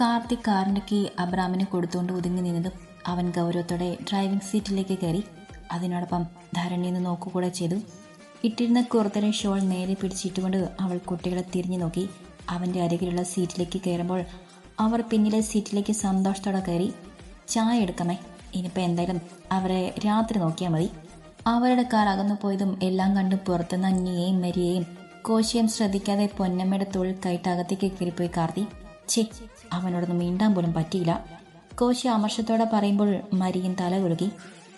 കാർത്തിക് കാറിന്റെ കീ അബ്രാമിന് കൊടുത്തുകൊണ്ട് ഒതുങ്ങി നിന്നതും അവൻ ഗൗരവത്തോടെ ഡ്രൈവിംഗ് സീറ്റിലേക്ക് കയറി. അതിനോടൊപ്പം ധരണിന്ന് നോക്കുകൂടെ ചെയ്തു. ഇട്ടിരുന്ന കുർത്തനെ ഷോൾ നേരെ പിടിച്ചിട്ടുകൊണ്ട് അവൾ കുട്ടികളെ തിരിഞ്ഞു നോക്കി. അവന്റെ അരികിലുള്ള സീറ്റിലേക്ക് കയറുമ്പോൾ അവർ പിന്നിലെ സീറ്റിലേക്ക് സന്തോഷത്തോടെ കയറി. ചായ എടുക്കണേ. ഇനിയിപ്പോൾ എന്തായാലും അവരെ രാത്രി നോക്കിയാൽ മതി. അവരുടെ കാർ അകന്നു പോയതും എല്ലാം കണ്ട് പുറത്തുനിന്ന് അന്യയെയും മരിയെയും കോശിയും ശ്രദ്ധിക്കാതെ പൊന്നമ്മയുടെ തൊഴിൽ കൈട്ടകത്തേക്ക് കയറിപ്പോയി കാർത്തി. ഛേ അവനോടൊന്നും മിണ്ടാൻ പോലും പറ്റിയില്ല. കോശി അമർഷത്തോടെ പറയുമ്പോൾ മരിയൻ തല കുലുക്കി.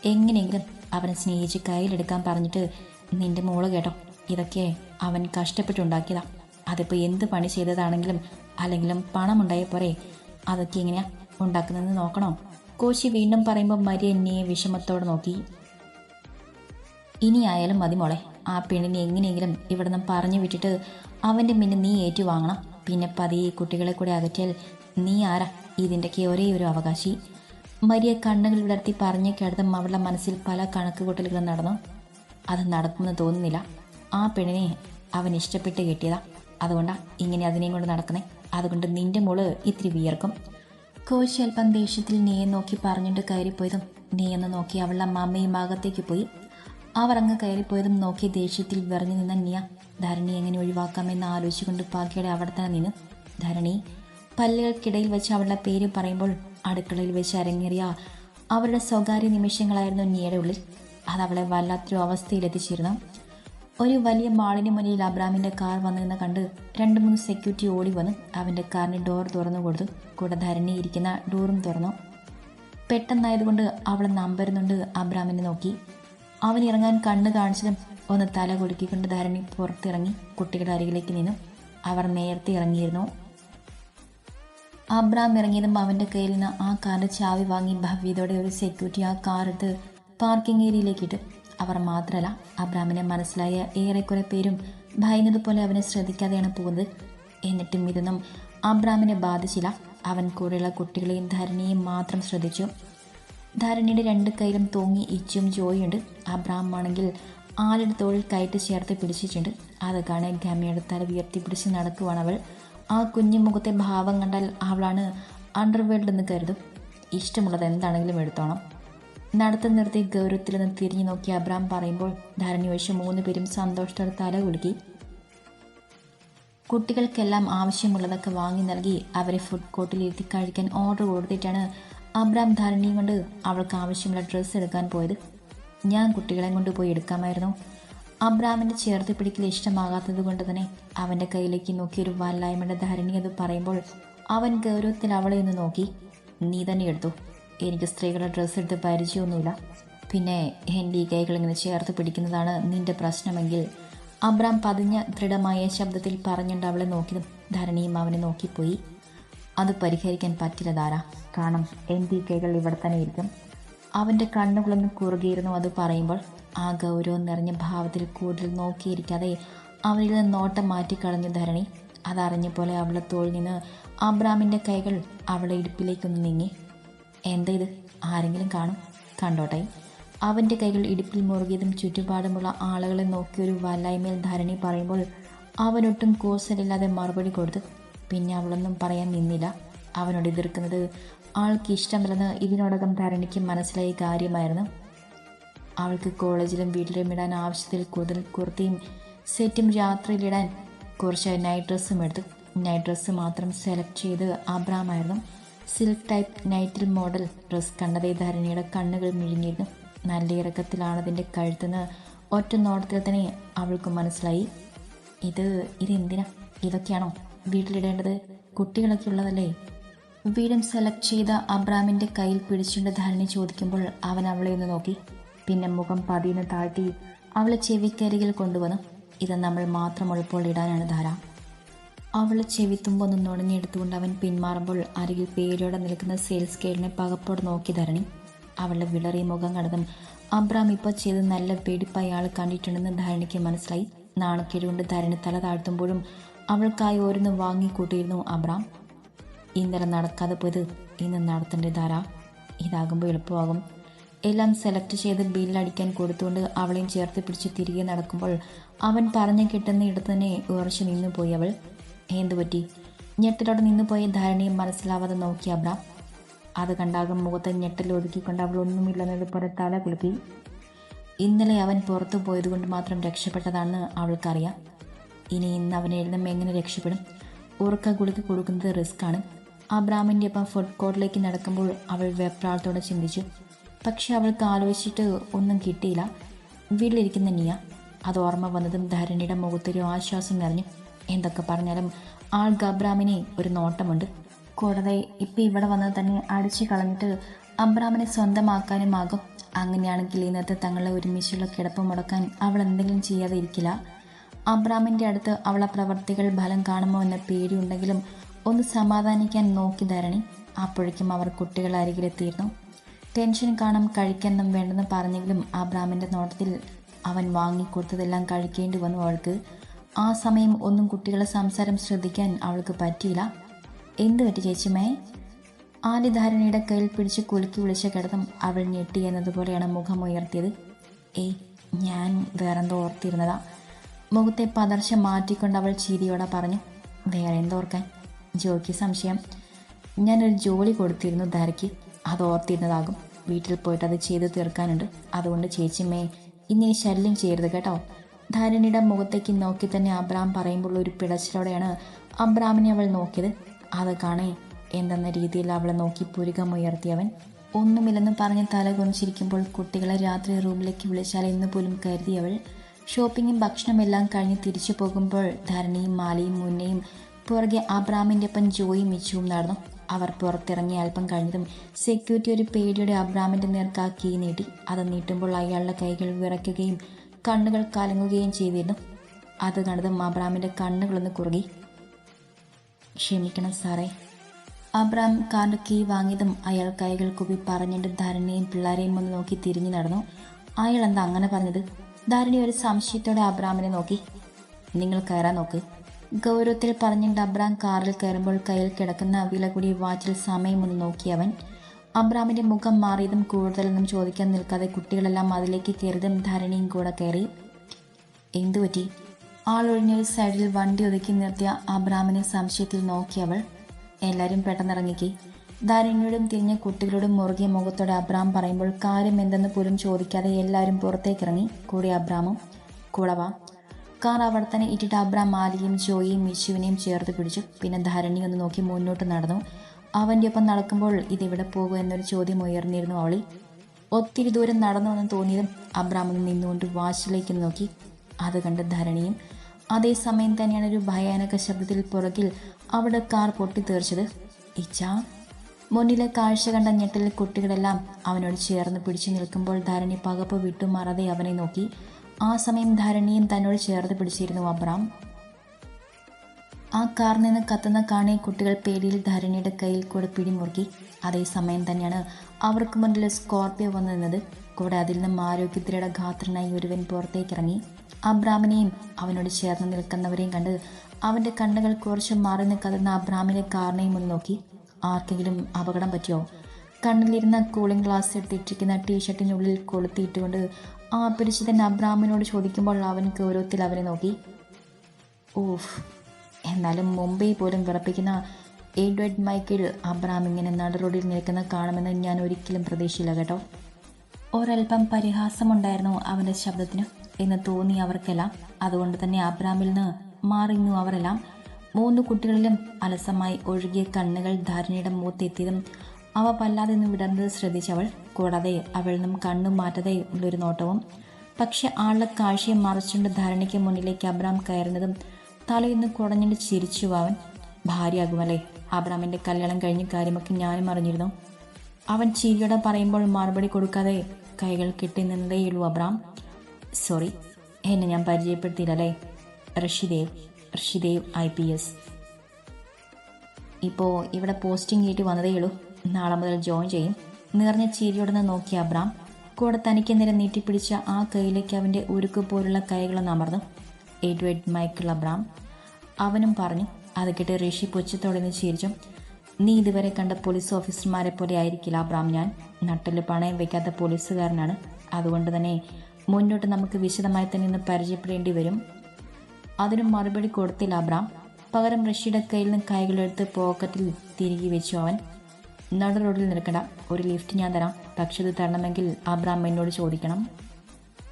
എങ്ങനെയെങ്കിലും അവനെ സ്നേഹിച്ച് കയ്യിലെടുക്കാൻ പറഞ്ഞിട്ട് നിന്റെ മോൾ കേട്ടോ ഇതൊക്കെ അവൻ കഷ്ടപ്പെട്ടുണ്ടാക്കിയതാ. അതിപ്പോൾ എന്ത് പണി ചെയ്തതാണെങ്കിലും അല്ലെങ്കിലും പണമുണ്ടായ പോരെ അതൊക്കെ എങ്ങനെയാ ഉണ്ടാക്കുന്നതെന്ന് നോക്കണോ? കോശി വീണ്ടും പറയുമ്പോൾ മരി എന്നെ വിഷമത്തോടെ നോക്കി. ഇനിയായാലും മതി മോളെ ആ പെണ്ണിനെ എങ്ങനെയെങ്കിലും ഇവിടെ നിന്ന് പറഞ്ഞു വിട്ടിട്ട് അവന്റെ മിന്നെ നീ ഏറ്റുവാങ്ങണം. പിന്നെ പതിയെ കുട്ടികളെ കൂടെ അകറ്റിയാൽ നീ ആരാ? ഇതിന്റെയൊക്കെ ഒരേ ഒരു അവകാശി. മരിയ കണ്ണുകൾ വിടർത്തി പറഞ്ഞു കേട്ടതും അവളുടെ മനസ്സിൽ പല കണക്കുകൂട്ടലുകളും നടന്നു. അത് നടക്കുമെന്ന് തോന്നുന്നില്ല. ആ പെണ്ണിനെ അവൻ ഇഷ്ടപ്പെട്ട് കിട്ടിയതാ. അതുകൊണ്ടാ ഇങ്ങനെ അതിനെയും കൊണ്ട് നടക്കുന്നേ. അതുകൊണ്ട് നിന്റെ മോൾ ഇത്തിരി വിയർക്കും. കോശി അല്പം ദേഷ്യത്തിൽ നീയെ നോക്കി പറഞ്ഞിട്ട് കയറിപ്പോയതും നീയെന്ന് നോക്കി അവളുടെ അമ്മയും അകത്തേക്ക് പോയി. അവർ അങ്ങ് കയറിപ്പോയതും നോക്കി ദേഷ്യത്തിൽ വിറഞ്ഞു നിന്ന നിയ ധരണി എങ്ങനെ ഒഴിവാക്കാമെന്ന് ആലോചിച്ചുകൊണ്ട് പാക്കിയുടെ അവിടെ തന്നെ നിന്നു. ധരണി പല്ലുകൾക്കിടയിൽ വെച്ച് അവളുടെ പേര് പറയുമ്പോൾ അടുക്കളയിൽ വെച്ച് അരങ്ങേറിയ അവരുടെ സ്വകാര്യ നിമിഷങ്ങളായിരുന്നു നിയുടെ ഉള്ളിൽ. അത് അവളെ വല്ലാത്തൊരു അവസ്ഥയിലെത്തിച്ചിരുന്നു. ഒരു വലിയ മാളിന് മുന്നിൽ അബ്രാമിന്റെ കാർ വന്നതെന്ന് കണ്ട് രണ്ട് മൂന്ന് സെക്യൂരിറ്റി ഓടി വന്ന് അവന്റെ കാറിന് ഡോർ തുറന്നു കൊടുത്തു. കൂടെ ധരണി ഇരിക്കുന്ന ഡോറും തുറന്നു. പെട്ടെന്നായതുകൊണ്ട് അവളെ നമ്പരുന്നുണ്ട് അബ്രാമിനെ നോക്കി. അവൻ ഇറങ്ങാൻ കണ്ണ് കാണിച്ചതും ഒന്ന് തല കൊടുക്കിക്കൊണ്ട് ധരണി പുറത്തിറങ്ങി കുട്ടികളുടെ അരികിലേക്ക് നിന്നു. അവർ നേരത്തെ ഇറങ്ങിയിരുന്നു. അബ്രാം ഇറങ്ങിയതും അവന്റെ കയ്യിൽ നിന്ന് ആ കാറിന്റെ ചാവി വാങ്ങി ഭവ്യതയോടെ ഒരു സെക്യൂരിറ്റി ആ കാർ എടുത്ത് പാർക്കിംഗ് ഏരിയയിലേക്ക് ഇട്ടു. അവർ മാത്രമല്ല അബ്രാമിനെ മനസ്സിലായ ഏറെക്കുറെ പേരും ഭയന്നതുപോലെ അവനെ ശ്രദ്ധിക്കാതെയാണ് പോകുന്നത്. എന്നിട്ടും ഇതൊന്നും അബ്രാമിനെ ബാധിച്ചില്ല. അവൻ കൂടെയുള്ള കുട്ടികളെയും ധരണിയെയും മാത്രം ശ്രദ്ധിച്ചു. ധരണിയുടെ രണ്ട് കൈയിലും തൂങ്ങി ഇച്ചും ജോയുണ്ട് അബ്രാഹ്മാണെങ്കിൽ ആളുടെ തോളിൽ കയറ്റ് ചേർത്ത് പിടിച്ചിട്ടുണ്ട്. അത് കാണാൻ ഗമയുടെ തല ഉയർത്തി പിടിച്ച് നടക്കുവാണ് അവൾ ആ കുഞ്ഞു മുഖത്തെ ഭാവം കണ്ടാൽ അവളാണ് അണ്ടർവേൾഡ് എന്ന് കരുതും. ഇഷ്ടമുള്ളത് എന്താണെങ്കിലും എടുത്തോണം. നടത്തം നിർത്തി ഗൗരവത്തിൽ നിന്ന് തിരിഞ്ഞു നോക്കി അബ്രാം പറയുമ്പോൾ ധരണി ഒഴിച്ച് മൂന്ന് പേരും സന്തോഷത്തോടെ തല കുലുക്കി. കുട്ടികൾക്കെല്ലാം ആവശ്യമുള്ളതൊക്കെ വാങ്ങി നൽകി അവരെ ഫുഡ് കോർട്ടിലിരുത്തി കഴിക്കാൻ ഓർഡർ കൊടുത്തിട്ടാണ് അബ്രാം ധാരണിയും കൊണ്ട് അവൾക്ക് ആവശ്യമുള്ള ഡ്രസ്സ് എടുക്കാൻ പോയത് ഞാൻ കുട്ടികളെ കൊണ്ട് പോയി എടുക്കാമായിരുന്നു. അബ്രാമിന്റെ ചേർത്ത് പിടിക്കൽ ഇഷ്ടമാകാത്തത് കൊണ്ട് തന്നെ അവന്റെ കയ്യിലേക്ക് നോക്കിയൊരു വല്ലായ്മയുടെ ധാരണി അത് പറയുമ്പോൾ അവൻ ഗൗരവത്തിൽ അവളെ ഒന്ന് നോക്കി. നീ തന്നെ എടുത്തു. എനിക്ക് സ്ത്രീകളുടെ ഡ്രസ്സ് എടുത്ത് പരിചയമൊന്നുമില്ല. പിന്നെ എന്റെ ഈ കൈകൾ ഇങ്ങനെ ചേർത്ത് പിടിക്കുന്നതാണ് നിന്റെ പ്രശ്നമെങ്കിൽ. അബ്രാം പതിഞ്ഞ ദൃഢമായ ശബ്ദത്തിൽ പറഞ്ഞുകൊണ്ട് അവളെ നോക്കിയതും ധരണിയും അവനെ നോക്കിപ്പോയി. അത് പരിഹരിക്കാൻ പറ്റില്ല ധാര കാരണം എന്റെ ഈ കൈകൾ ഇവിടെ തന്നെ ഇരിക്കും. അവന്റെ കണ്ണുകളൊന്ന് കുറുകിയിരുന്നു അത് പറയുമ്പോൾ ആ ഗൗരവം നിറഞ്ഞ ഭാവത്തിൽ കൂടുതൽ നോക്കിയിരിക്കാതെ അവനിൽ നിന്ന് നോട്ടം മാറ്റിക്കളഞ്ഞു ധരണി. അതറിഞ്ഞ പോലെ അവളെ തോളിൽ നിന്ന് അബ്രാമിന്റെ കൈകൾ അവളെ ഇടുപ്പിലേക്കൊന്ന് നീങ്ങി. എന്താ ഇത്? ആരെങ്കിലും കാണും? കണ്ടോട്ടെ. അവന്റെ കൈകൾ ഇടുപ്പിൽ മുറുകിയതും ചുറ്റുപാടുമുള്ള ആളുകളെ നോക്കി ഒരു വല്ലായ്മയിൽ ധരണി പറയുമ്പോൾ അവനൊട്ടും കൂസലില്ലാതെ മറുപടി കൊടുത്തു പിന്നെ അവളൊന്നും പറയാൻ നിന്നില്ല. അവനോട് എതിർക്കുന്നത് ആൾക്ക് ഇഷ്ടമല്ലെന്ന് ഇതിനോടകം ധരണിക്ക് മനസ്സിലായ കാര്യമായിരുന്നു. അവൾക്ക് കോളേജിലും വീട്ടിലും ഇടാൻ ആവശ്യത്തിൽ കൂടുതൽ കുർത്തിയും സെറ്റും രാത്രിയിലിടാൻ കുറച്ച് നൈറ്റ് ഡ്രസ്സും എടുത്തു. നൈറ്റ് ഡ്രസ്സ് മാത്രം സെലക്ട് ചെയ്ത് അബ്രാമായിരുന്നു. സിൽക്ക് ടൈപ്പ് നൈറ്റിൽ മോഡൽ ഡ്രസ്സ് കണ്ടതേ ധരണിയുടെ കണ്ണുകൾ മിഴിഞ്ഞിരുന്നു. നല്ല ഇറക്കത്തിലാണ് അതിന്റെ കഴുത്തുനിന്ന് ഒറ്റ നോട്ടത്തിൽ തന്നെ അവൾക്ക് മനസ്സിലായി. ഇത് ഇതെന്തിനാ? ഇതൊക്കെയാണോ? വീട്ടിലിടേണ്ടത് കുട്ടികളൊക്കെ ഉള്ളതല്ലേ? വീടും സെലക്ട് ചെയ്ത അബ്രാമിന്റെ കയ്യിൽ പിടിച്ചുകൊണ്ട് ധരണി ചോദിക്കുമ്പോൾ അവൻ അവളെ ഒന്ന് നോക്കി. പിന്നെ മുഖം പതിന്ന് താഴ്ത്തി അവളെ ചെവിക്കരികിൽ കൊണ്ടുവന്നു. ഇത് നമ്മൾ മാത്രമുള്ളപ്പോൾ ഇടാനാണ് ധാര. അവൾ ചെവിത്തുമ്പൊന്ന് നുണഞ്ഞെടുത്തുകൊണ്ട് അവൻ പിന്മാറുമ്പോൾ അരികിൽ പേരോടെ നിൽക്കുന്ന സെയിൽസ് കേളിനെ പകപ്പോടെ നോക്കി ധരണി. അവളുടെ വിളറിയ മുഖം കണ്ടതും അബ്രാം ഇപ്പോൾ ചെയ്ത് നല്ല വെടിപ്പ് അയാൾ കണ്ടിട്ടുണ്ടെന്ന് ധരണിക്ക് മനസ്സിലായി. നാണക്കേടുകൊണ്ട് ധരണി തല താഴ്ത്തുമ്പോഴും അവൾക്കായി ഓരോന്ന് വാങ്ങിക്കൂട്ടിയിരുന്നു അബ്രാം. ഇന്നലെ നടക്കാതെ പോയത് ഇന്ന് നടത്തേണ്ടത് ധാര ഇതാകുമ്പോൾ എളുപ്പമാകും. എല്ലാം സെലക്ട് ചെയ്ത് ബില്ലടിക്കാൻ കൊടുത്തുകൊണ്ട് അവളെയും ചേർത്ത് പിടിച്ച് തിരികെ നടക്കുമ്പോൾ അവൻ പറഞ്ഞു കിട്ടുന്ന ഇടത്ത് തന്നെ ഉറച്ചു നിന്നു പോയി അവൾ. എന്തു പറ്റി? ഞെട്ടിലോട്ട് നിന്ന് പോയ ധാരണയും മനസ്സിലാവാതെ നോക്കി അബ്രാം. അത് കണ്ടാകും മുഖത്ത് ഞെട്ടൽ ഒതുക്കിക്കൊണ്ട് അവൾ ഒന്നുമില്ലെന്നതുപോലെ തല കുളിപ്പി ഇന്നലെ അവൻ പുറത്തു പോയതുകൊണ്ട് മാത്രം രക്ഷപ്പെട്ടതാണെന്ന് അവൾക്കറിയാം. ഇനി ഇന്ന് അവനെ എഴുതും എങ്ങനെ രക്ഷപ്പെടും? ഉറക്ക ഗുളിക കൊടുക്കുന്നത് റിസ്ക്കാണ് അബ്രാമിന്റെ ഒപ്പം ഫുഡ് കോർട്ടിലേക്ക് നടക്കുമ്പോൾ അവൾ വെപ്രാളത്തോടെ ചിന്തിച്ചു. പക്ഷെ അവൾക്ക് ആലോചിച്ചിട്ട് ഒന്നും കിട്ടിയില്ല. വീട്ടിലിരിക്കുന്ന നിയ അത് ഓർമ്മ വന്നതും ധരണിയുടെ മുഖത്തൊരു ആശ്വാസം നിറഞ്ഞു. എന്തൊക്കെ പറഞ്ഞാലും ആൾ ഗബ്രാമിനെ ഒരു നോട്ടമുണ്ട്. കൂടാതെ ഇപ്പം ഇവിടെ വന്നത് തന്നെ അടിച്ചു കളഞ്ഞിട്ട് അബ്രാമിനെ സ്വന്തമാക്കാനുമാകും അങ്ങനെയാണെങ്കിൽ ഇന്നത്തെ തങ്ങളെ ഒരുമിച്ചുള്ള കിടപ്പ് മുടക്കാൻ അവൾ എന്തെങ്കിലും ചെയ്യാതെ ഇരിക്കില്ല. അബ്രാമിന്റെ അടുത്ത് അവളെ പ്രവർത്തികൾ ഫലം കാണുമോ എന്ന പേടിയുണ്ടെങ്കിലും ഒന്ന് സമാധാനിക്കാൻ നോക്കി ധരണി. അപ്പോഴേക്കും അവർ കുട്ടികൾ അരികിലെത്തിയിരുന്നു. ടെൻഷൻ കാണാം കഴിക്കാനും വേണ്ടെന്ന് പറഞ്ഞെങ്കിലും അബ്രാമിന്റെ നോട്ടത്തിൽ അവൻ വാങ്ങിക്കൊടുത്തതെല്ലാം കഴിക്കേണ്ടി വന്നു അവൾക്ക്. ആ സമയം ഒന്നും കുട്ടികളെ സംസാരം ശ്രദ്ധിക്കാൻ അവൾക്ക് പറ്റിയില്ല. എന്ത് പറ്റി ചേച്ചിമേ ആദ്യധാരണയുടെ കയ്യിൽ പിടിച്ച് കുലുക്കി വിളിച്ച കിടന്നും അവൾ ഞെട്ടി എന്നതുപോലെയാണ് മുഖം ഉയർത്തിയത്. ഏയ് ഞാൻ വേറെന്തോ ഓർത്തിരുന്നതാ. മുഖത്തെ പതർച്ച മാറ്റിക്കൊണ്ട് അവൾ ചിരിയോടെ പറഞ്ഞു വേറെ എന്തോർക്കാൻ ജോയ്ക്ക് സംശയം. ഞാനൊരു ജോലി കൊടുത്തിരുന്നു ധാരയ്ക്ക്. അത് ഓർത്തിരുന്നതാകും. വീട്ടിൽ പോയിട്ട് അത് ചെയ്തു തീർക്കാനുണ്ട്. അതുകൊണ്ട് ചേച്ചിമ്മേ ഇനി ശല്യം ചെയ്യരുത് കേട്ടോ. ധാരണിയുടെ മുഖത്തേക്ക് നോക്കി തന്നെ അബ്രാം പറയുമ്പോൾ ഒരു പിടച്ചിലോടെയാണ് അബ്രാമിനെ അവൾ നോക്കിയത്. അത് കാണേ എന്തെന്ന രീതിയിൽ അവളെ നോക്കി പുരുകമുയർത്തിയവൻ. ഒന്നുമില്ലെന്ന് പറഞ്ഞ് തല കുറിച്ചിരിക്കുമ്പോൾ കുട്ടികളെ രാത്രി റൂമിലേക്ക് വിളിച്ചാൽ എന്ന് പോലും കരുതിയവൾ ഷോപ്പിങ്ങും ഭക്ഷണമെല്ലാം കഴിഞ്ഞ് തിരിച്ചു പോകുമ്പോൾ ധരണിയും മാലയും മുന്നയും പുറകെ അബ്രാമിന്റെ ഒപ്പം ജോയും മിച്ചുവും നടന്നു. അവർ പുറത്തിറങ്ങി അല്പം കഴിഞ്ഞതും സെക്യൂരിറ്റി ഒരു പേടിയുടെ അബ്രാമിന്റെ നേർക്ക് കീ നീട്ടി. അത് നീട്ടുമ്പോൾ അയാളുടെ കൈകൾ വിറയ്ക്കുകയും കണ്ണുകൾ കലങ്ങുകയും ചെയ്തിരുന്നു. അത് കണ്ടതും അബ്രാമിന്റെ കണ്ണുകളൊന്ന് കുറുകി. ക്ഷമിക്കണം സാറേ. അബ്രാം കാറിന്റെ കീ വാങ്ങിയതും അയാൾ കൈകൾ കുപ്പി പറഞ്ഞിട്ട് ധരണിയും പിള്ളേരെയും ഒന്ന് നോക്കി തിരിഞ്ഞു നടന്നു. അയാൾ എന്താ അങ്ങനെ പറഞ്ഞത്? ധരണി ഒരു സംശയത്തോടെ അബ്രാമിനെ നോക്കി. നിങ്ങൾ കയറാൻ നോക്ക്. ഗൗരവത്തിൽ പറഞ്ഞിട്ട് അബ്രാം കാറിൽ കയറുമ്പോൾ കയ്യിൽ കിടക്കുന്ന വില കൂടിയ വാച്ചിൽ സമയമൊന്ന് നോക്കിയവൻ അബ്രാമിന്റെ മുഖം മാറിയതും കൂടുതലൊന്നും ചോദിക്കാൻ നിൽക്കാതെ കുട്ടികളെല്ലാം അതിലേക്ക് കയറിയതും ധരണിയും കൂടെ കയറി. എന്തു പറ്റി? ആളൊഴിഞ്ഞൊരു സൈഡിൽ വണ്ടി ഒതുക്കി നിർത്തിയ അബ്രാമിനെ സംശയത്തിൽ നോക്കിയവൾ എല്ലാവരും പെട്ടെന്ന് ഇറങ്ങിക്കി. ധാരണിയോടും തിരിഞ്ഞ കുട്ടികളോടും മുറുകിയ മുഖത്തോടെ അബ്രാം പറയുമ്പോൾ കാര്യം എന്തെന്ന് പോലും ചോദിക്കാതെ എല്ലാവരും പുറത്തേക്കിറങ്ങി. കൂടി അബ്രാമും കുളവ കാർ അവിടെ തന്നെ ഇട്ടിട്ട് അബ്രാം മാലിയും ജോയിയും മിശുവിനെയും ചേർത്ത് പിടിച്ചു. പിന്നെ ധരണി ഒന്ന് നോക്കി മുന്നോട്ട് നടന്നു. അവന്റെ ഒപ്പം നടക്കുമ്പോൾ ഇതെവിടെ പോകും എന്നൊരു ചോദ്യം ഉയർന്നിരുന്നു അവളിൽ. ഒത്തിരി ദൂരം നടന്നു എന്ന് തോന്നിയതും അബ്രാം ഒന്ന് നിന്നുകൊണ്ട് വാശിലേക്ക് നോക്കി. അത് കണ്ട് ധരണിയും അതേസമയം തന്നെയാണ് ഒരു ഭയാനക ശബ്ദത്തിൽ പുറകിൽ അവിടെ കാർ പൊട്ടിത്തേർച്ചത് ഇച്ചാ മുന്നിലെ കാഴ്ച കണ്ട ഞെട്ടലിൽ കുട്ടികളെല്ലാം അവനോട് ചേർന്ന് പിടിച്ചു നിൽക്കുമ്പോൾ ധരണി പകപ്പ് വിട്ടുമാറാതെ അവനെ നോക്കി. ആ സമയം ധരണിയും തന്നോട് ചേർത്ത് പിടിച്ചിരുന്നു അബ്രാം. ആ കാറിൽ നിന്ന് കത്തുന്ന കാണി കുട്ടികൾ പേടിയിൽ ധരണിയുടെ കയ്യിൽ കൂടെ പിടിമുറുക്കി. അതേസമയം തന്നെയാണ് അവർക്ക് മുന്നിൽ സ്കോർപ്പിയോ വന്നു നിന്നത്. കൂടെ അതിൽ നിന്നും ആരോഗ്യത്തിലയുടെ ഘാത്രനായി ഒരുവൻ പുറത്തേക്കിറങ്ങി. അബ്രാമിനെയും അവനോട് ചേർന്ന് നിൽക്കുന്നവരെയും കണ്ട് അവന്റെ കണ്ണുകൾ കുറച്ച് മാറി നിൽക്കുന്ന അബ്രാമിനെ കാറിനെയും ഒന്ന് നോക്കി. ആർക്കെങ്കിലും അപകടം പറ്റിയോ? കണ്ണിലിരുന്ന കൂളിംഗ് ഗ്ലാസ് എടുത്തിട്ടിരിക്കുന്ന ടീഷർട്ടിനുള്ളിൽ കൊളുത്തിയിട്ടുകൊണ്ട് ആ പരിശുദ്ധൻ അബ്രാമിനോട് ചോദിക്കുമ്പോൾ അവൻ ഗൗരവത്തിൽ അവനെ നോക്കി. ഓഫ് എന്നാലും മുംബൈ പോലും വിറപ്പിക്കുന്ന എഡ്വേർഡ് മൈക്കിൾ അബ്രാം ഇങ്ങനെ നടുറോഡിൽ നിൽക്കുന്ന കാണുമെന്ന് ഞാൻ ഒരിക്കലും പ്രതീക്ഷയില്ല കേട്ടോ. ഒരൽപ്പം പരിഹാസമുണ്ടായിരുന്നു അവന്റെ ശബ്ദത്തിന്. എന്ന് തോന്നി അവർക്കെല്ലാം. അതുകൊണ്ട് തന്നെ അബ്രാമിൽ നിന്ന് മാറിഞ്ഞു അവരെല്ലാം. മൂന്ന് കുട്ടികളിലും അലസമായി ഒഴുകിയ കണ്ണുകൾ ധാരണയുടെ മൂത്തെത്തിയതും അവ വല്ലാതെ നിന്ന് വിടർന്നത് ശ്രദ്ധിച്ചവൾ കൂടാതെ അവളിൽ നിന്നും കണ്ണും മാറ്റതേ ഉള്ളൊരു നോട്ടവും. പക്ഷെ ആളുടെ കാഴ്ചയെ മറച്ചുകൊണ്ട് ധാരണയ്ക്ക് മുന്നിലേക്ക് അബ്രാം കയറുന്നതും തലയിന്ന് കുടഞ്ഞിട്ട് ചിരിച്ചു അവൻ ഭാര്യയാകുമല്ലേ? അബ്രാമിന്റെ കല്യാണം കഴിഞ്ഞ കാര്യമൊക്കെ ഞാനും അറിഞ്ഞിരുന്നു. അവൻ ചിരിയോടെ പറയുമ്പോൾ മറുപടി കൊടുക്കാതെ കൈകൾ കിട്ടി നിന്നതേയുള്ളൂ അബ്രാം. സോറി എന്നെ ഞാൻ പരിചയപ്പെടുത്തിയില്ലല്ലേ? Rishidev Rishidev I P S. ഇപ്പോൾ ഇവിടെ പോസ്റ്റിംഗ് കിട്ടി വന്നതേയുള്ളൂ നാളെ മുതൽ ജോയിൻ ചെയ്യും. നിറഞ്ഞ ചിരിയോടെ നോക്കിയ അബ്രാം കൂടെ തനിക്ക് നേരെ നീട്ടിപ്പിടിച്ച ആ കൈയിലേക്ക് അവന്റെ ഉരുക്ക് പോലുള്ള കൈകളൊന്ന് അമർന്നു. എഡ്വേർഡ് മൈക്കിൾ അബ്രാം അവനും പറഞ്ഞു അത് കേട്ട് ഋഷി പുച്ഛത്തോടെ നിന്ന് ചിരിച്ചു. നീ ഇതുവരെ കണ്ട പോലീസ് ഓഫീസർമാരെ പോലെ ആയിരിക്കില്ല അബ്രാം ഞാൻ. നട്ടിൽ പണയം വയ്ക്കാത്ത പോലീസുകാരനാണ് അതുകൊണ്ട് തന്നെ മുന്നോട്ട് നമുക്ക് വിശദമായി തന്നെ ഇന്ന് പരിചയപ്പെടേണ്ടി വരും. അതിനും മറുപടി കൊടുത്തില്ല അബ്രാം. പകരം റഷ്യയുടെ കയ്യിൽ നിന്ന് കൈകളെടുത്ത് പോക്കറ്റിൽ തിരികെ വെച്ചു അവൻ. നട റോഡിൽ നിൽക്കണ്ട ഒരു ലിഫ്റ്റ് ഞാൻ തരാം. പക്ഷെ ഇത് തരണമെങ്കിൽ അബ്രാം എന്നോട് ചോദിക്കണം.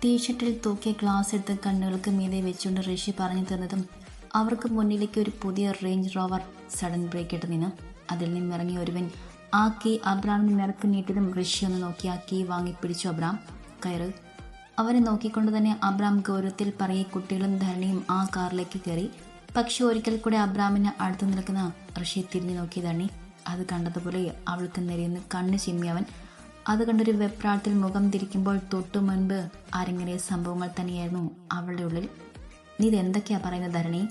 ടീഷർട്ടിൽ തൂക്കിയ ഗ്ലാസ് എടുത്ത് കണ്ണുകൾക്ക് മീതെ വെച്ചുകൊണ്ട് ഋഷി പറഞ്ഞു തന്നതും അവർക്ക് മുന്നിലേക്ക് ഒരു പുതിയ റേഞ്ച് റോവർ സഡൻ ബ്രേക്ക് ഇട്ട് നിന്ന്. അതിൽ നിന്നിറങ്ങിയ ഒരുവൻ ആ കീ അബ്രാമിന് നിറക്ക് നീട്ടിയതും ഋഷി ഒന്ന് നോക്കി ആ കീ വാങ്ങിപ്പിടിച്ചു അബ്രാം. കയറ്. അവനെ നോക്കിക്കൊണ്ട് തന്നെ അബ്രാം ഗൗരവത്തിൽ പറയെ കുട്ടികളും ധരണിയും ആ കാറിലേക്ക് കയറി. പക്ഷെ ഒരിക്കൽ കൂടെ അബ്രാമിന് അടുത്ത് നിൽക്കുന്ന ഋഷി തിരിഞ്ഞു നോക്കിയ ധരണി അത് കണ്ടതുപോലെ അവൾക്ക് നിരയുന്ന കണ്ണ് ചിമ്മിയവൻ അത് കണ്ടൊരു വെപ്രാളത്തിൽ മുഖം തിരിക്കുമ്പോൾ തൊട്ടു മുൻപ് അരങ്ങേറിയ സംഭവങ്ങൾ തന്നെയായിരുന്നു അവളുടെ ഉള്ളിൽ. നീ ഇതെന്തൊക്കെയാ പറയുന്നത് ധരണി?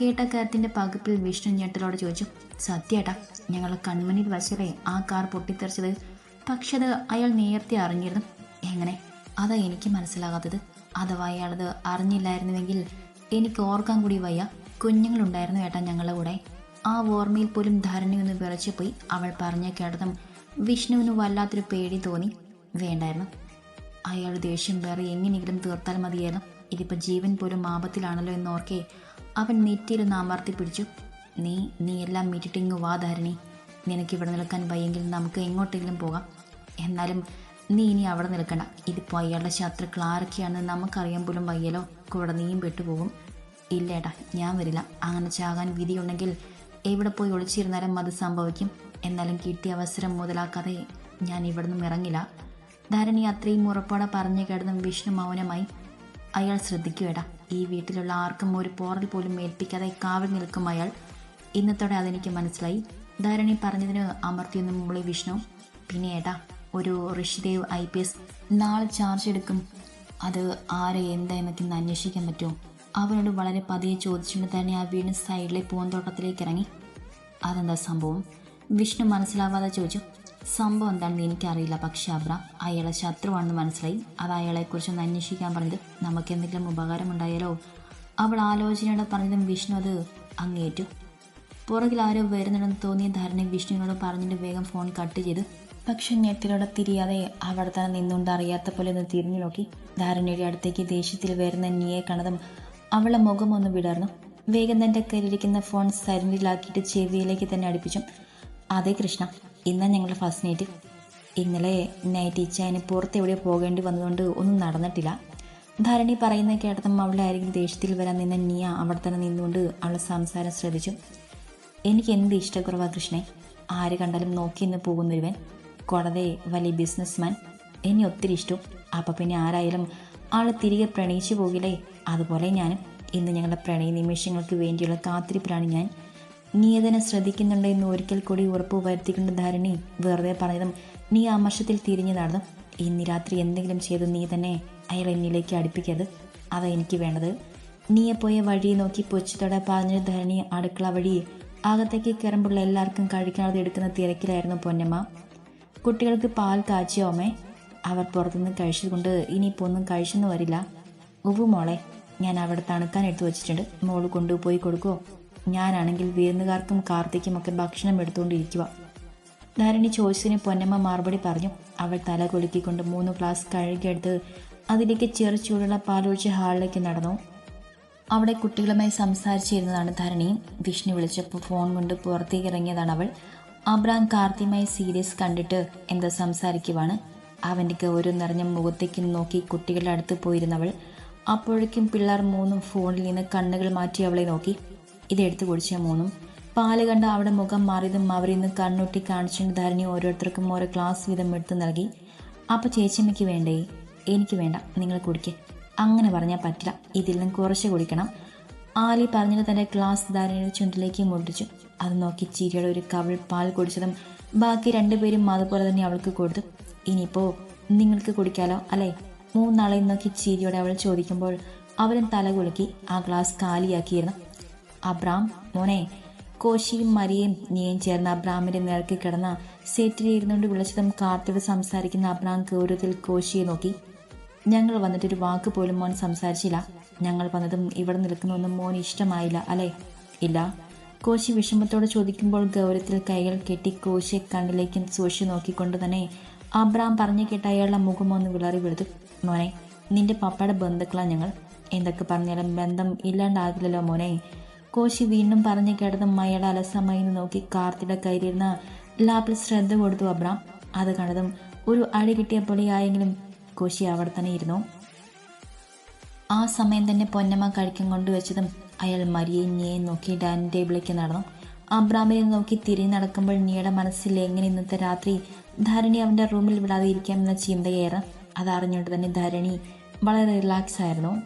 കേട്ട കാര്യത്തിന്റെ പകുപ്പിൽ വിഷ്ണു ഞെട്ടലോട് ചോദിച്ചു. സത്യേട്ടാ ഞങ്ങൾ കൺമണിയിൽ വശരെ ആ കാർ പൊട്ടിത്തെറിച്ചത്. പക്ഷെ അത് അയാൾ നേരത്തെ അറിഞ്ഞിരുന്നു. എങ്ങനെ? അതാ എനിക്ക് മനസ്സിലാകാത്തത്. അഥവാ അയാളത് അറിഞ്ഞില്ലായിരുന്നുവെങ്കിൽ എനിക്ക് ഓർക്കാൻ കൂടി വയ്യ. കുഞ്ഞുങ്ങളുണ്ടായിരുന്നു ഏട്ടാ ഞങ്ങളുടെ കൂടെ. ആ ഓർമ്മയിൽ പോലും ധരണിയൊന്ന് വിറച്ചു പോയി. അവൾ പറഞ്ഞ കേട്ടതും വിഷ്ണുവിന് വല്ലാത്തൊരു പേടി തോന്നി. വേണ്ടായിരുന്നു. അയാൾ ദേഷ്യം വേറെ എങ്ങനെയെങ്കിലും തീർത്താൽ മതിയായിരുന്നു. ഇതിപ്പോൾ ജീവൻ പോലും ആപത്തിലാണല്ലോ എന്നോർക്കെ അവൻ നെറ്റിയിലൊന്ന് അമർത്തി പിടിച്ചു. നീ നീ എല്ലാം മീറ്റിട്ടിങ് വാ ധാരണി. നിനക്ക് ഇവിടെ നിൽക്കാൻ വയ്യെങ്കിൽ നമുക്ക് എങ്ങോട്ടെങ്കിലും പോകാം. എന്നാലും നീ ഇനി അവിടെ നിൽക്കണ്ട. ഇതിപ്പോൾ അയാളുടെ ശത്രുക്കൾ ആരൊക്കെയാണെന്ന് നമുക്കറിയാൻ പോലും വയ്യലോ കൂടെ നീയും പെട്ടുപോകും. ഇല്ലേട്ടാ ഞാൻ വരില്ല. അങ്ങനെ ചാകാൻ വിധിയുണ്ടെങ്കിൽ എവിടെ പോയി ഒളിച്ചിരുന്നാലും അത് സംഭവിക്കും. എന്നാലും കിട്ടിയ അവസരം മുതലാക്കാതെ ഞാൻ ഇവിടെ നിന്നും ഇറങ്ങില്ല. ധാരണി അത്രയും ഉറപ്പോടെ പറഞ്ഞു കിടന്നും വിഷ്ണു മൗനമായി. അയാൾ ശ്രദ്ധിക്കുവേടാ ഈ വീട്ടിലുള്ള ആർക്കും ഒരു പോറൽ പോലും ഏൽപ്പിക്കാതെ കാവൽ നിൽക്കും അയാൾ. ഇന്നത്തോടെ അതെനിക്ക് മനസ്സിലായി. ധാരണി പറഞ്ഞതിന് അമർത്തിയൊന്നും മുകളിൽ വിഷ്ണു. പിന്നെ ഏട്ടാ ഒരു ഋഷിദേവ് ഐ പി എസ് നാളെ ചാർജ് എടുക്കും. അത് ആരെ എന്താ എന്നൊക്കെ അന്വേഷിക്കാൻ പറ്റുമോ? അവനോട് വളരെ പതിയെ ചോദിച്ചുകൊണ്ട് തന്നെ ആ വീടിന് സൈഡിലെ പൂന്തോട്ടത്തിലേക്ക് ഇറങ്ങി. അതെന്താ സംഭവം? വിഷ്ണു മനസ്സിലാവാതെ ചോദിച്ചു. സംഭവം എന്താണെന്ന് എനിക്കറിയില്ല. പക്ഷെ അബ്രാം അയാളെ ശത്രുവാണെന്ന് മനസ്സിലായി. അത് അയാളെക്കുറിച്ചൊന്ന് അന്വേഷിക്കാൻ പറഞ്ഞത് നമുക്ക് എന്തെങ്കിലും ഉപകാരമുണ്ടായാലോ അവൾ ആലോചനയോടെ പറഞ്ഞതും വിഷ്ണു അത് അങ്ങേറ്റു. പുറകിൽ ആരോ വരുന്നുണ്ടെന്ന് തോന്നിയ ധാരണ വിഷ്ണുവിനോട് പറഞ്ഞിട്ട് വേഗം ഫോൺ കട്ട് ചെയ്തു പക്ഷെ ഞെട്ടിലൂടെ തിരിയാതെ അവിടെ തന്നെ നിന്നുകൊണ്ട് അറിയാത്ത പോലെ ഒന്ന് തിരിഞ്ഞു നോക്കി. ധാരണയുടെ അടുത്തേക്ക് ദേഷ്യത്തിൽ വരുന്ന നീയെ കണ്ടതും അവളെ മുഖം ഒന്ന് വിടർന്നു. വേഗം തന്റെ കയ്യിലിരിക്കുന്ന ഫോൺ സൈലന്റിലാക്കിയിട്ട് ചെവിയിലേക്ക് തന്നെ അടുപ്പിച്ചു. അതെ കൃഷ്ണ ഇന്നാ ഞങ്ങളുടെ ഫസ്റ്റ് നൈറ്റ്. ഇന്നലെ നൈറ്റ് ഇച്ചായന് പുറത്ത് എവിടെയോ പോകേണ്ടി വന്നതുകൊണ്ട് ഒന്നും നടന്നിട്ടില്ല. ധരണി പറയുന്ന കേട്ടതും അവളുടെ ആരെങ്കിലും ദേഷ്യത്തിൽ വരാൻ നിന്ന നീയ അവിടെ തന്നെ നിന്നുകൊണ്ട് അവളെ സംസാരം ശ്രദ്ധിച്ചു. എനിക്ക് എന്ത് ഇഷ്ടക്കുറവാ കൃഷ്ണെ? ആര് കണ്ടാലും നോക്കി നിന്ന് പോകുന്നൊരുവൻ. കൂടാതെ വലിയ ബിസിനസ്മാൻ എന്നെ ഒത്തിരി ഇഷ്ടവും. അപ്പം പിന്നെ ആരായാലും ആൾ തിരികെ പ്രണയിച്ചു പോകില്ലേ? അതുപോലെ ഞാൻ ഇന്ന് ഞങ്ങളുടെ പ്രണയ നിമിഷങ്ങൾക്ക് വേണ്ടിയുള്ള കാത്തിരിപ്പിലാണ് ഞാൻ. നീ അതിനെ ശ്രദ്ധിക്കുന്നുണ്ട് എന്ന് ഒരിക്കൽ കൂടി ഉറപ്പ് വരുത്തിക്കൊണ്ട് ധാരണി വെറുതെ പറഞ്ഞതും നീ ആമർശത്തിൽ തിരിഞ്ഞു നടന്നു ഇന്ന് രാത്രി എന്തെങ്കിലും ചെയ്ത് നീ തന്നെ അയാൾ എന്നിലേക്ക് അടുപ്പിക്കരുത്. അതാ എനിക്ക് വേണ്ടത്. നീയെ പോയ വഴി നോക്കി പൊച്ചത്തോടെ പറഞ്ഞ ധരണി അടുക്കള വഴി അകത്തേക്ക് കയറുമ്പോൾ എല്ലാവർക്കും കഴിക്കാതെ എടുക്കുന്ന തിരക്കിലായിരുന്നു പൊന്നമ്മ. കുട്ടികൾക്ക് പാൽ കാച്ചിയോ അമ്മേ? അവർ പുറത്തുനിന്ന് കഴിച്ചതുകൊണ്ട് ഇനിയിപ്പോൾ ഒന്നും കഴിച്ചെന്ന് വരില്ല. ഉവു മോളെ ഞാൻ അവിടെ തണുക്കാൻ എടുത്തു വച്ചിട്ടുണ്ട്. മോൾ കൊണ്ടുപോയി കൊടുക്കുമോ ഞാനാണെങ്കിൽ വിരുന്നുകാർക്കും കാർത്തിക്കുമൊക്കെ ഭക്ഷണം എടുത്തുകൊണ്ടിരിക്കുക ധാരണി ചോദിച്ചതിന് പൊന്നമ്മ മറുപടി പറഞ്ഞു. അവൾ തല കുലുക്കിക്കൊണ്ട് മൂന്ന് ഗ്ലാസ് കഴുകിയെടുത്ത് അതിലേക്ക് ചെറു ചൂടുള്ള പാലൊഴിച്ച് ഹാളിലേക്ക് നടന്നു. അവിടെ കുട്ടികളുമായി സംസാരിച്ചിരുന്നതാണ് ധരണിയും വിഷ്ണു വിളിച്ചപ്പോൾ ഫോൺ കൊണ്ട് പുറത്തേക്ക് ഇറങ്ങിയതാണ് അവൾ. അബ്രാം കാർത്തിയുമായി സീരിയസ് കണ്ടിട്ട് എന്താ സംസാരിക്കുവാണ്? അവന്റെ ഗൗരവം നിറഞ്ഞ മുഖത്തേക്ക് നോക്കി കുട്ടികളുടെ അടുത്ത് പോയിരുന്നവൾ അപ്പോഴേക്കും പിള്ളേർ മൂന്നും ഫോണിൽ നിന്ന് കണ്ണുകൾ മാറ്റി അവളെ നോക്കി. ഇതെടുത്ത് കുടിച്ച മൂന്നും. പാൽ കണ്ട അവിടെ മുഖം മാറിയതും അവരിൽ നിന്ന് കണ്ണൊട്ടി കാണിച്ചുകൊണ്ട് ധരണി ഓരോരുത്തർക്കും ഓരോ ക്ലാസ് വീതം എടുത്ത് നൽകി. അപ്പോൾ ചേച്ചിമ്മയ്ക്ക് വേണ്ടേ? എനിക്ക് വേണ്ട. നിങ്ങൾ കുടിക്കുക അങ്ങനെ പറഞ്ഞാൽ പറ്റില്ല. ഇതിൽ നിന്ന് കുറച്ച് കുടിക്കണം. ആലി പറഞ്ഞിട്ട് തന്റെ ക്ലാസ് ധാരണയുടെ ചുണ്ടിലേക്ക് മുട്ടിച്ചു അത് നോക്കി ചിരിയുടെ ഒരു കവിൾ പാൽ കുടിച്ചതും ബാക്കി രണ്ടുപേരും അതുപോലെ തന്നെ അവൾക്ക് കൊടുത്തു. ഇനിയിപ്പോൾ നിങ്ങൾക്ക് കുടിക്കാലോ? അല്ലേ? മൂന്നാളെ നോക്കി ചിരിയോടെ അവൾ ചോദിക്കുമ്പോൾ അവരും തല കുലുക്കി ആ ഗ്ലാസ് കാലിയാക്കിയിരുന്നു. അബ്രാം മോനെ കോശിയും മരിയയും നീയും ചേർന്ന് അബ്രാമിന്റെ നേർക്ക് കിടന്ന സെറ്റിൽ ഇരുന്നുകൊണ്ട് വിളിച്ചതും കാർത്തിയോട് സംസാരിക്കുന്ന അബ്രാം ഗൗരവത്തിൽ കോശിയെ നോക്കി. ഞങ്ങൾ വന്നിട്ട് ഒരു വാക്ക് പോലും മോൻ സംസാരിച്ചില്ല. ഞങ്ങൾ വന്നതും ഇവിടെ നിൽക്കുന്നൊന്നും മോൻ ഇഷ്ടമായില്ല അല്ലേ? ഇല്ല. കോശി വിഷമത്തോടെ ചോദിക്കുമ്പോൾ ഗൗരവത്തിൽ കൈകൾ കെട്ടി കോശിയെ കണ്ണിലേക്കും സൂക്ഷിച്ചു നോക്കിക്കൊണ്ട് തന്നെ അബ്രാം പറഞ്ഞു കേട്ട അയാളുടെ മുഖം ഒന്ന് വിളറി വിടുത്തു മോനെ നിന്റെ പപ്പയുടെ ബന്ധുക്കളാണ് ഞങ്ങൾ. എന്തൊക്കെ പറഞ്ഞാലും ബന്ധം ഇല്ലാണ്ടാകില്ലല്ലോ മോനെ. കോശി വീണ്ടും പറഞ്ഞു കേട്ടതും അയാളെ അലസമായി നോക്കി കാർത്തിയുടെ കയ്യിലിരുന്ന ലാപ്പിൽ ശ്രദ്ധ കൊടുത്തു അബ്രാം. അത് കണ്ടതും ഒരു അടി കിട്ടിയ പൊളിയായെങ്കിലും കോശി അവിടെ തന്നെ ഇരുന്നു. ആ സമയം തന്നെ പൊന്നമ്മ കഴിക്കും കൊണ്ടുവച്ചതും അയാൾ മരിയെ ഞെയും നോക്കി ഡൈനിങ് ടേബിളിലേക്ക് നടന്നു. അബ്രാമിനെ നോക്കി തിരിഞ്ഞ് നടക്കുമ്പോൾ നീയുടെ മനസ്സിൽ എങ്ങനെ ഇന്നത്തെ രാത്രി ധരണി അവന്റെ റൂമിൽ വിടാതെ ഇരിക്കാമെന്ന ചിന്തയേറെ. അതറിഞ്ഞുകൊണ്ട് തന്നെ ധരണി വളരെ റിലാക്സ് ആയിരുന്നു.